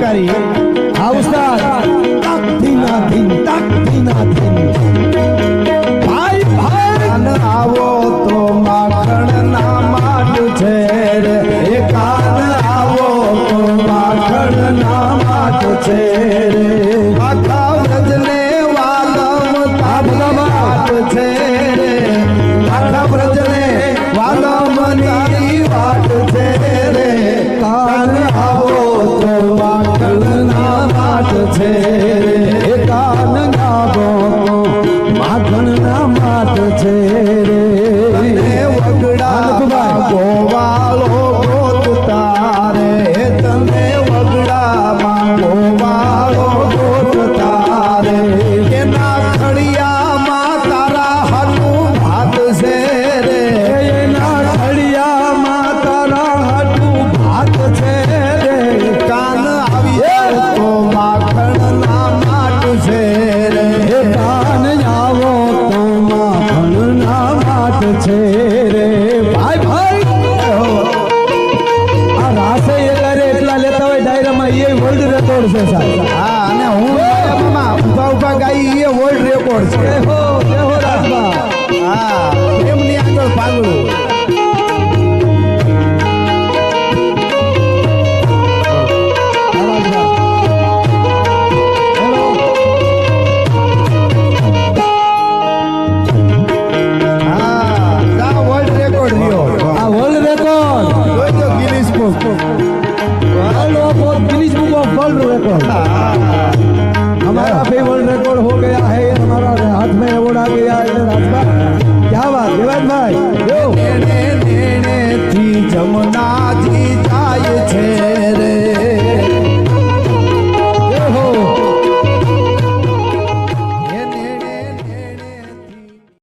અધિકારી હા, ઉસ્તાદ. તાક, ધીના ધીન તાક ભાઈ ભાઈ. આવો તો છે રે. આવો તો માખણ છે છે રે એ કાન માખણ ના માત છે. છે રે ભાઈ ભાઈ. આ રાસે એલારે એટલા લેતા હોય ડાયરામાં એ વર્લ્ડ રેકોર્ડ છે સાહેબ. હા અને હું ઊભા ઊભા ગાઈ એ વર્લ્ડ રેકોર્ડ છે. હો. वर्ल्ड रिकॉर्ड हमारा भी रिकॉर्ड हो गया है हमारा हाथ में अवॉर्ड आ गया है क्या बात विवाद भाई